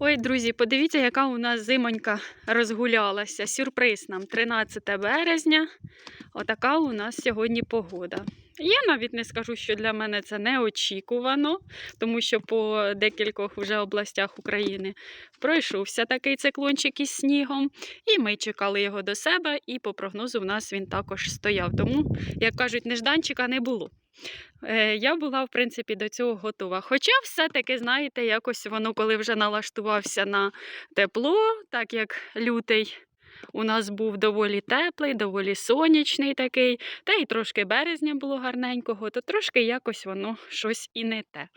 Ой, друзі, подивіться, яка у нас зимонька розгулялася. Сюрприз нам 13 березня. Отака у нас сьогодні погода. Я навіть не скажу, що для мене це неочікувано, тому що по декількох вже областях України пройшовся такий циклончик із снігом, і ми чекали його до себе, і по прогнозу в нас він також стояв. Тому, як кажуть, нежданчика не було. Е, Я була, в принципі, до цього готова. Хоча все-таки, знаєте, якось воно, коли вже налаштувався на тепло, так як лютий у нас був доволі теплий, доволі сонячний такий, та й трошки березня було гарненького, то трошки якось воно щось і не те,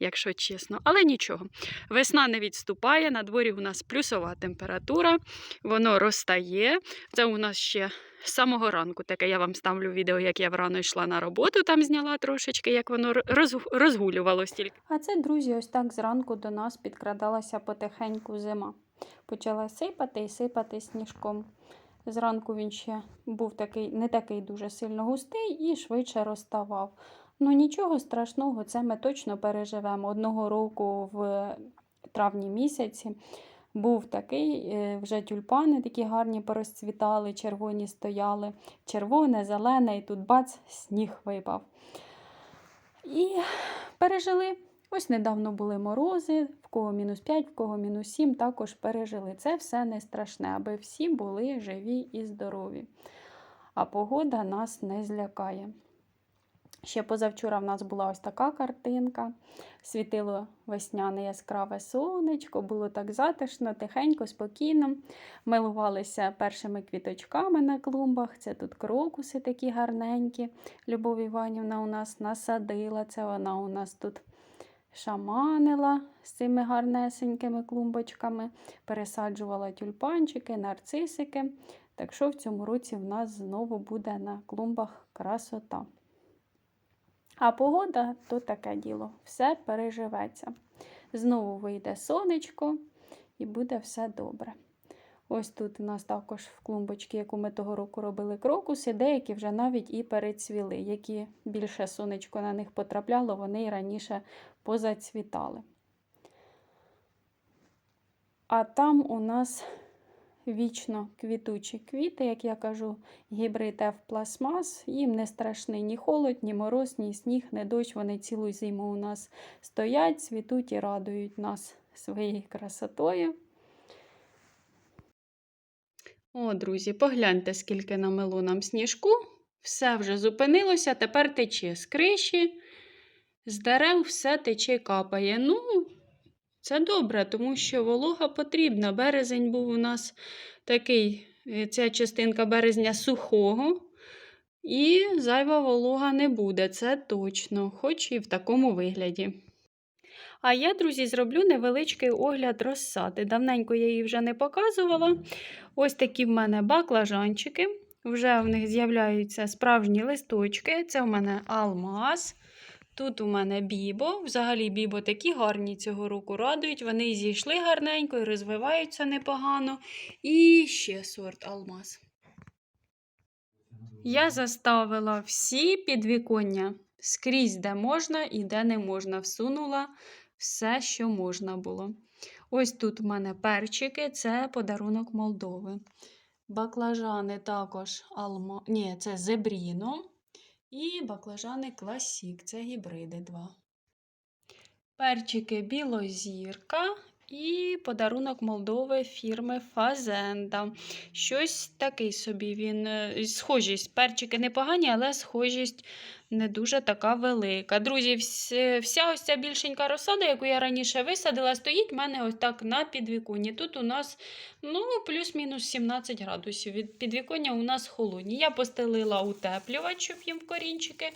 якщо чесно. Але нічого. Весна не відступає, на дворі у нас плюсова температура, воно розтає. Це у нас ще з самого ранку таке я вам ставлю відео, як я врано йшла на роботу, там зняла трошечки, як воно роз- розгулювалось тільки. А це, друзі, ось так зранку до нас підкрадалася потихеньку зима. Почала сипати і сипати сніжком. Зранку він ще був такий, не такий дуже сильно густий і швидше розставав. Ну нічого страшного, це ми точно переживемо. Одного року в травні місяці був такий, е, вже тюльпани такі гарні порозцвітали, червоні стояли, червоне, зелене, і тут бац, сніг випав. І пережили. Ось недавно були морози, в кого мінус 5, в кого мінус 7, також пережили. Це все не страшне, аби всі були живі і здорові. А погода нас не злякає. Ще позавчора в нас була ось така картинка. Світило весняне яскраве сонечко, було так затишно, тихенько, спокійно. Милувалися першими квіточками на клумбах. Це тут крокуси такі гарненькі. Любов Іванівна у нас насадила. Це вона у нас тут шаманила з цими гарнесенькими клумбочками, пересаджувала тюльпанчики, нарцисики. Так що в цьому році в нас знову буде на клумбах красота. А погода то таке діло, все переживеться. Знову вийде сонечко і буде все добре. Ось тут у нас також в клумбочці, яку ми того року робили крокуси, деякі вже навіть і перецвіли. Які більше сонечко на них потрапляло, вони і раніше позацвітали. А там у нас вічно квітучі квіти, як я кажу, гібрид F пластмас. Їм не страшний ні холод, ні мороз, ні сніг, ні дощ. Вони цілу зиму у нас стоять, цвітуть і радують нас своєю красотою. О, друзі, погляньте, скільки намело нам сніжку. Все вже зупинилося, тепер тече з криші, з дерев все тече капає. Ну, це добре, тому що волога потрібна. Березень був у нас такий, е, ця частинка березня сухого. І зайва волога не буде, це точно, хоч і в такому вигляді. А я, друзі, зроблю невеличкий огляд розсади. Давненько я її вже не показувала. Ось такі в мене баклажанчики. Вже в них з'являються справжні листочки. Це в мене алмаз. Тут у мене бібо. Взагалі бібо такі гарні цього року радують. Вони зійшли гарненько і розвиваються непогано. І ще сорт алмаз. Я заставила всі підвіконня скрізь, де можна і де не можна. Всунула все, що можна було. Ось тут в мене перчики, це подарунок Молдови. Баклажани також алма... Ні, це зебріно. І баклажани класік, це гібриди два. Перчики білозірка і подарунок Молдови фірми Фазенда. Щось такий собі він. е, Схожість. Перчики непогані, але схожість не дуже така велика. Друзі, вся ось ця більшенька розсада, яку я раніше висадила, стоїть в мене ось так на підвіконні. Тут у нас ну, плюс-мінус 17 градусів. Від підвіконня у нас холодні. Я постелила утеплювач, щоб їм в корінчики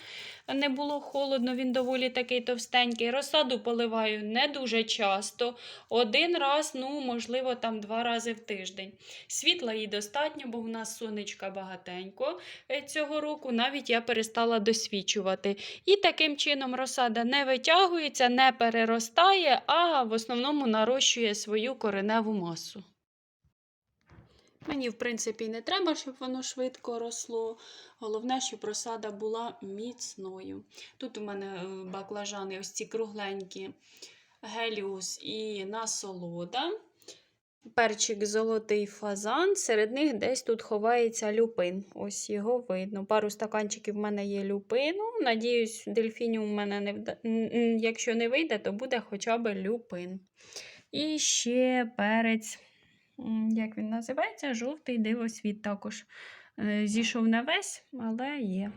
не було холодно, він доволі такий товстенький. Розсаду поливаю не дуже часто. Один раз, ну, можливо, там два рази в тиждень. Світла їй достатньо, бо у нас сонечка багатенько е, цього року. Навіть я перестала досвідчувати. І таким чином розсада не витягується, не переростає, а в основному нарощує свою кореневу масу. Мені, в принципі, не треба, щоб воно швидко росло. Головне, щоб розсада була міцною. Тут у мене е, баклажани, ось ці кругленькі. геліус і насолода. Перчик золотий фазан, серед них десь тут ховається люпин. Ось його видно. Пару стаканчиків в мене є люпину. Надіюсь, дельфініум в мене не вда... якщо не вийде, то буде хоча б люпин. І ще перець, як він називається? Жовтий дивосвіт також. Е, Зійшов не весь, але є.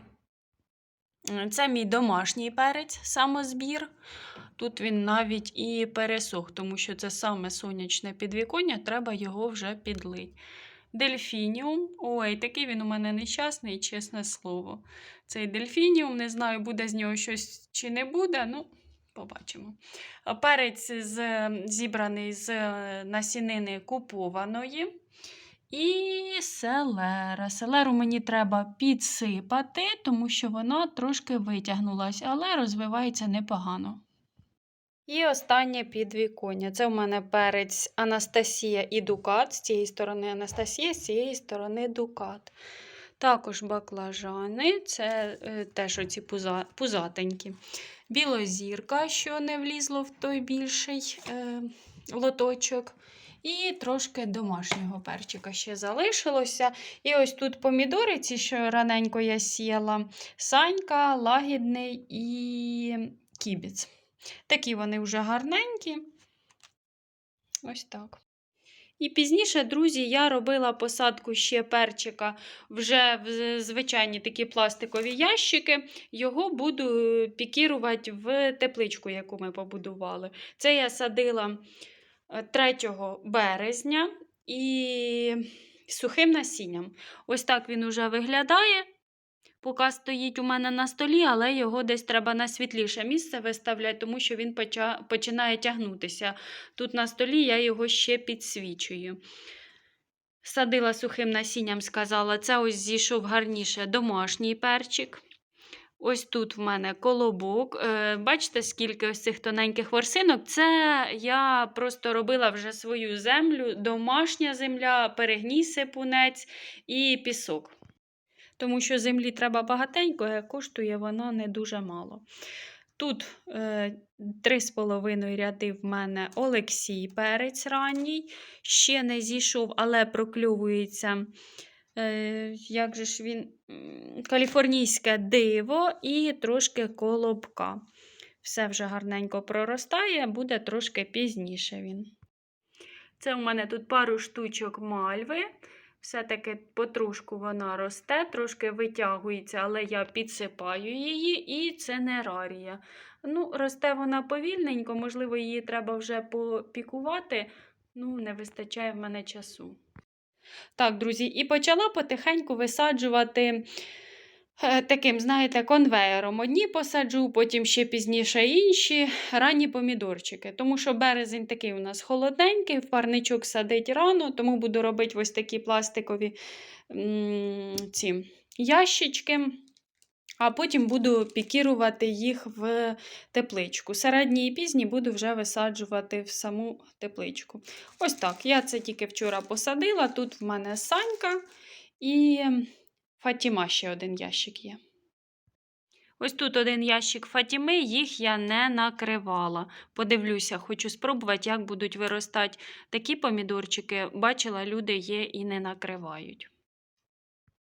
Це мій домашній перець, самозбір. Тут він навіть і пересох, тому що це саме сонячне підвіконня, треба його вже підлить. Дельфініум. Ой, такий він у мене нещасний, чесне слово. Цей дельфініум, не знаю, буде з нього щось чи не буде, ну, побачимо. Перець з, зібраний з насінини купованої. І селера. Селеру мені треба підсипати, тому що вона трошки витягнулась, але розвивається непогано. І останнє підвіконня. Це в мене перець Анастасія і Дукат. З цієї сторони Анастасія, з цієї сторони Дукат. Також баклажани, це е, теж оці пуза, пузатенькі. Білозірка, що не влізло в той більший е, лоточок. І трошки домашнього перчика ще залишилося. І ось тут помідори, ці, що раненько я сіяла, санька, лагідний і кібіц. Такі вони вже гарненькі. Ось так. І пізніше, друзі, я робила посадку ще перчика вже в звичайні такі пластикові ящики. Його буду пікірувати в тепличку, яку ми побудували. Це я садила е, 3 березня і сухим насінням. Ось так він уже виглядає. Поки стоїть у мене на столі, але його десь треба на світліше місце виставляти, тому що він починає тягнутися. Тут на столі я його ще підсвічую. Садила сухим насінням, сказала, це ось зійшов гарніше домашній перчик. Ось тут в мене колобок. Е, Бачите, скільки ось цих тоненьких ворсинок. Це я просто робила вже свою землю, домашня земля, перегній сипунець і пісок. Тому що землі треба багатенько, а коштує вона не дуже мало. Тут е, 3,5 ряди в мене Олексій перець ранній. Ще не зійшов, але прокльовується. Е, як же ж він? Каліфорнійське диво і трошки колобка. Все вже гарненько проростає, буде трошки пізніше він. Це у мене тут пару штучок мальви. Все-таки потрошку вона росте, трошки витягується, але я підсипаю її, і це не рарія. Ну, росте вона повільненько, можливо, її треба вже попікувати. Ну, не вистачає в мене часу. Так, друзі, і почала потихеньку висаджувати е, таким, знаєте, конвеєром. Одні посаджу, потім ще пізніше інші ранні помідорчики. Тому що березень такий у нас холодненький, в парничок садить рано, тому буду робити ось такі пластикові м, ці ящички. А потім буду пікірувати їх в тепличку. Середні і пізні буду вже висаджувати в саму тепличку. Ось так. Я це тільки вчора посадила. Тут в мене санька і Фатіма ще один ящик є. Ось тут один ящик Фатіми, їх я не накривала. Подивлюся, хочу спробувати, як будуть виростати такі помідорчики. Бачила, люди є і не накривають.